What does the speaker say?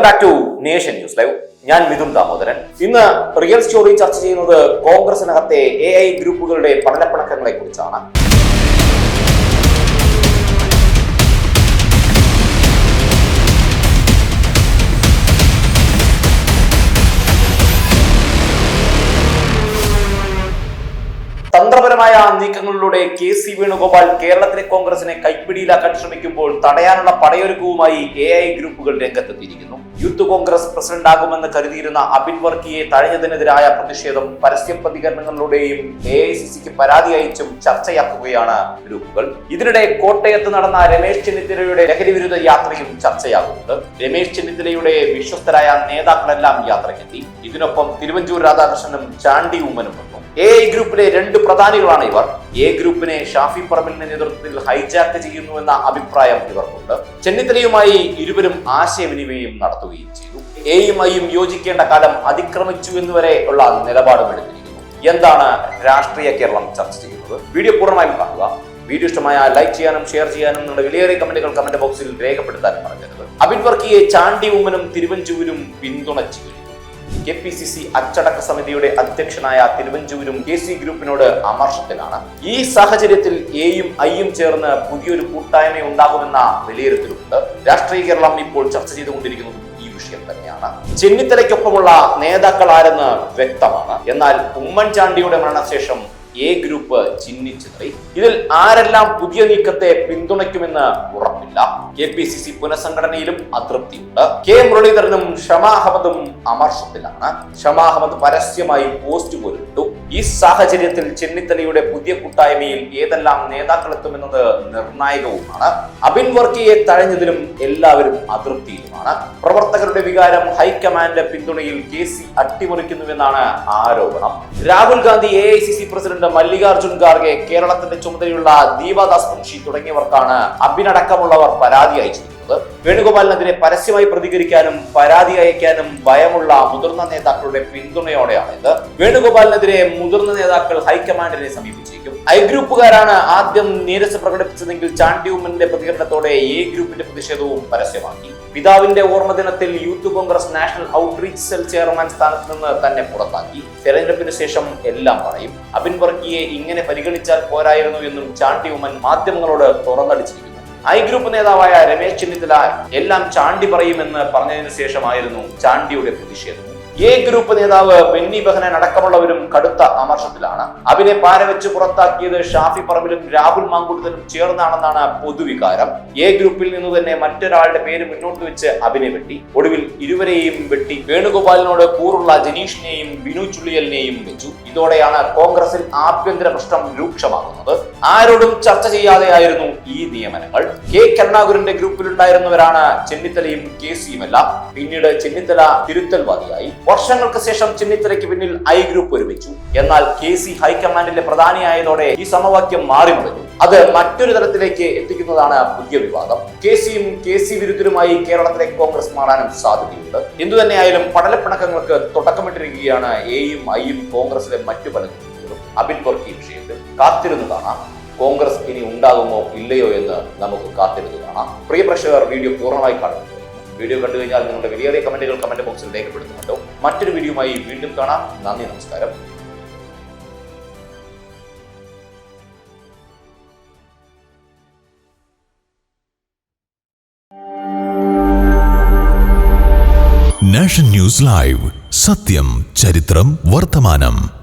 Welcome back to Nation News Live ഞാൻ മിഥുൻ ദാമോദരൻ. ഇന്ന് real story ചർച്ച ചെയ്യുന്നത് കോൺഗ്രസിനകത്തെ എ ഐ ഗ്രൂപ്പുകളുടെ പഠനപ്പണക്കങ്ങളെ കുറിച്ചാണ് തന്ത്രപരമായ നീക്കങ്ങളിലൂടെ കെ സി വേണുഗോപാൽ കേരളത്തിലെ കോൺഗ്രസിനെ കൈപ്പിടിയിലാക്കാൻ ശ്രമിക്കുമ്പോൾ തടയാനുള്ള പടയൊരുക്കവുമായി എ ഐ ഗ്രൂപ്പുകൾ രംഗത്തെത്തിയിരിക്കുന്നു. യൂത്ത് കോൺഗ്രസ് പ്രസിഡന്റ് ആകുമെന്ന് കരുതിയിരുന്ന അബിൻ വർക്കിയെ തഴഞ്ഞതിനെതിരായ പ്രതിഷേധം പരസ്യ പ്രതികരണങ്ങളിലൂടെയും എ ഐ സി സിക്ക് പരാതി അയച്ചും ചർച്ചയാക്കുകയാണ് ഗ്രൂപ്പുകൾ. ഇതിനിടെ കോട്ടയത്ത് നടന്ന രമേശ് ചെന്നിത്തലയുടെ ലഹരി വിരുദ്ധ യാത്രയും ചർച്ചയാകുന്നുണ്ട്. രമേശ് ചെന്നിത്തലയുടെ വിശ്വസ്തരായ നേതാക്കളെല്ലാം യാത്രയ്ക്കെത്തി. ഇതിനൊപ്പം തിരുവഞ്ചൂർ രാധാകൃഷ്ണനും ചാണ്ടി ഉമ്മനും വന്നു എ ഗ്രൂപ്പിലെ രണ്ട് പ്രധാനികളാണ് ഇവർ. എ ഗ്രൂപ്പിനെ ഷാഫി പറമ്പലിന്റെ നേതൃത്വത്തിൽ ഹൈജാക്ക് ചെയ്യുന്നുവെന്ന അഭിപ്രായം ഇവർക്കുണ്ട്. ചെന്നിത്തലയുമായി ഇരുവരും ആശയവിനിമയം നടത്തുകയും ചെയ്തു. എയും ഐയും യോജിക്കേണ്ട കാലം അതിക്രമിച്ചു എന്നുവരെ ഉള്ള നിലപാടും എടുത്തിരിക്കുന്നു. എന്താണ് രാഷ്ട്രീയ കേരളം ചർച്ച ചെയ്യുന്നത്? വീഡിയോ പൂർണമായും കാണുക. വീഡിയോ ഇഷ്ടമായ ലൈക്ക് ചെയ്യാനും ഷെയർ ചെയ്യാനും നിങ്ങളുടെ വിലയേറിയ കമന്റുകൾ കമന്റ് ബോക്സിൽ രേഖപ്പെടുത്താനും മറക്കരുത്. അബിൻ വർക്കിയെ ചാണ്ടി ഉമ്മനും തിരുവഞ്ചൂരും പിന്തുണച്ചു കെ പി സി സി അച്ചടക്ക സമിതിയുടെ അധ്യക്ഷനായ തിരുവഞ്ചൂരും കെ സി ഗ്രൂപ്പിനോട് അമർഷത്തിലാണ്. ഈ സാഹചര്യത്തിൽ എയും ഐയും ചേർന്ന് പുതിയൊരു കൂട്ടായ്മ ഉണ്ടാകുമെന്ന വിലയിരുത്തലുണ്ട് രാഷ്ട്രീയ കേരളം ഇപ്പോൾ ചർച്ച ചെയ്തുകൊണ്ടിരിക്കുന്നത് ഈ വിഷയം തന്നെയാണ്. ചെന്നിത്തലയ്ക്കൊപ്പമുള്ള നേതാക്കൾ ആരെന്ന് വ്യക്തമാണ്. എന്നാൽ ഉമ്മൻചാണ്ടിയുടെ മരണശേഷം എ ഗ്രൂപ്പ് ചിഹ്നിച്ചിതറി ഇതിൽ ആരെല്ലാം പുതിയ നീക്കത്തെ പിന്തുണയ്ക്കുമെന്ന് ഉറപ്പില്ല. കെ പി സി സി പുനഃസംഘടനയിലും അതൃപ്തിയുണ്ട്. കെ മുരളീധരനും ഷമാ അഹമ്മദും അമർഷത്തിലാണ്. ഷമാ അഹമ്മദ് പരസ്യമായി പോസ്റ്റ് പോലിട്ടു ഈ സാഹചര്യത്തിൽ ചെന്നിത്തലയുടെ പുതിയ കൂട്ടായ്മയിൽ ഏതെല്ലാം നേതാക്കൾ എത്തുമെന്നത് നിർണായകവുമാണ്. അബിൻ വർക്കിയെ തഴഞ്ഞതിലും എല്ലാവരും അതൃപ്തിയിലുമാണ്. പ്രവർത്തകരുടെ വികാരം ഹൈക്കമാൻഡ് പിന്തുണയിൽ കെ സി അട്ടിമറിക്കുന്നുവെന്നാണ് ആരോപണം. Rahul Gandhi A I C C president Mallikarjun Kharge കേരളത്തിന്റെ ചുമതലയുള്ള ദീപാദാസ് മുൻഷി തുടങ്ങിയവർക്കാണ് അബിനടക്കമുള്ളവർ പരാതി അയച്ചിരിക്കുന്നത് വേണുഗോപാലിനെതിരെ പരസ്യമായി പ്രതികരിക്കാനും പരാതി അയക്കാനും ഭയമുള്ള മുതിർന്ന നേതാക്കളുടെ പിന്തുണയോടെയാണ് ഇത്. വേണുഗോപാലിനെതിരെ മുതിർന്ന നേതാക്കൾ ഹൈക്കമാൻഡിനെ സമീപിച്ചിരിക്കും. ഐ ഗ്രൂപ്പുകാരാണ് ആദ്യം നീരസ് പ്രകടിപ്പിച്ചതെങ്കിൽ ചാണ്ടിയുമ്മന്റെ പ്രതികരണത്തോടെ എ ഗ്രൂപ്പിന്റെ പ്രതിഷേധവും പരസ്യമാക്കി. പിതാവിന്റെ ഓർമ്മദിനത്തിൽ Youth Congress National Outreach Cell chairman സ്ഥാനത്ത് നിന്ന് തന്നെ പുറത്താക്കി. തെരഞ്ഞെടുപ്പിന് ശേഷം എല്ലാം പറയും. അബിൻ വർക്കിയെ ഇങ്ങനെ പരിഗണിച്ചാൽ പോരായിരുന്നു എന്നും ചാണ്ടി ഉമ്മൻ മാധ്യമങ്ങളോട് തുറന്നടിച്ചിരിക്കുന്നു. ഐ ഗ്രൂപ്പ് നേതാവായ രമേശ് ചെന്നിത്തല എല്ലാം ചാണ്ടി പറയുമെന്ന് പറഞ്ഞതിന് ശേഷമായിരുന്നു ചാണ്ടിയുടെ പ്രതിഷേധം. എ ഗ്രൂപ്പ് നേതാവ് ബെന്നി ബെഹനൻ അടക്കമുള്ളവരും കടുത്ത അമർഷത്തിലാണ്. അബിനെ പാരവെച്ച് പുറത്താക്കിയത് ഷാഫി പറമ്പിലും രാഹുൽ മാങ്കുട്ടനും ചേർന്നാണെന്നാണ് പൊതുവികാരം. എ ഗ്രൂപ്പിൽ നിന്ന് തന്നെ മറ്റൊരാളുടെ പേര് മുന്നോട്ട് വെച്ച് അഭിനെ വെട്ടി. ഒടുവിൽ ഇരുവരെയും വെട്ടി. വേണുഗോപാലിനോട് കൂറുള്ള ജനീഷിനെയും ബിനു ചുള്ളിയലിനെയും വെച്ചു. ഇതോടെയാണ് കോൺഗ്രസിൽ ആഭ്യന്തര പ്രശ്നം രൂക്ഷമാകുന്നത്. ആരോടും ചർച്ച ചെയ്യാതെയായിരുന്നു ഈ നിയമനങ്ങൾ. കെ കരുണാകുരന്റെ ഗ്രൂപ്പിലുണ്ടായിരുന്നവരാണ് ചെന്നിത്തലയും കെ സിയുമെല്ലാം പിന്നീട് ചെന്നിത്തല തിരുത്തൽവാദിയായി. വർഷങ്ങൾക്ക് ശേഷം ചെന്നിത്തലയ്ക്ക് പിന്നിൽ ഐ ഗ്രൂപ്പ് ഒരുമിച്ചു. എന്നാൽ കെ സി ഹൈക്കമാൻഡിന്റെ പ്രധാനിയായതോടെ ഈ സമവാക്യം മാറിമറിഞ്ഞു അത് മറ്റൊരു തരത്തിലേക്ക് എത്തിക്കുന്നതാണ് പുതിയ വിവാദം. കെ സിയും കെ സി വിരുദ്ധരുമായി കേരളത്തിലെ കോൺഗ്രസ് മാറാനും സാധ്യതയുണ്ട് എന്തുതന്നെയായാലും പടലപ്പിണക്കങ്ങൾക്ക് തുടക്കമിട്ടിരിക്കുകയാണ് എയും ഐയും കോൺഗ്രസിലെ മറ്റു പല അബിൻ വർക്കി വിഷയത്തിൽ കാത്തിരുന്നു കാണാം കോൺഗ്രസ് ഇനി ഉണ്ടാകുമോ ഇല്ലയോ എന്ന് നമുക്ക് കാത്തിരുന്നു കാണാം പ്രിയ പ്രേക്ഷകർ വീഡിയോ പൂർണമായി കാണുന്നു വീഡിയോ കണ്ടു കഴിഞ്ഞാൽ നിങ്ങളുടെ വലിയ കമന്റുകൾ കമന്റ് ബോക്സിൽ രേഖപ്പെടുത്തുന്നുണ്ടോ. മറ്റൊരു വീഡിയോയുമായി വീണ്ടും കാണാം. നന്ദി നമസ്കാരം. Nation News Live. സത്യം ചരിത്രം വർത്തമാനം.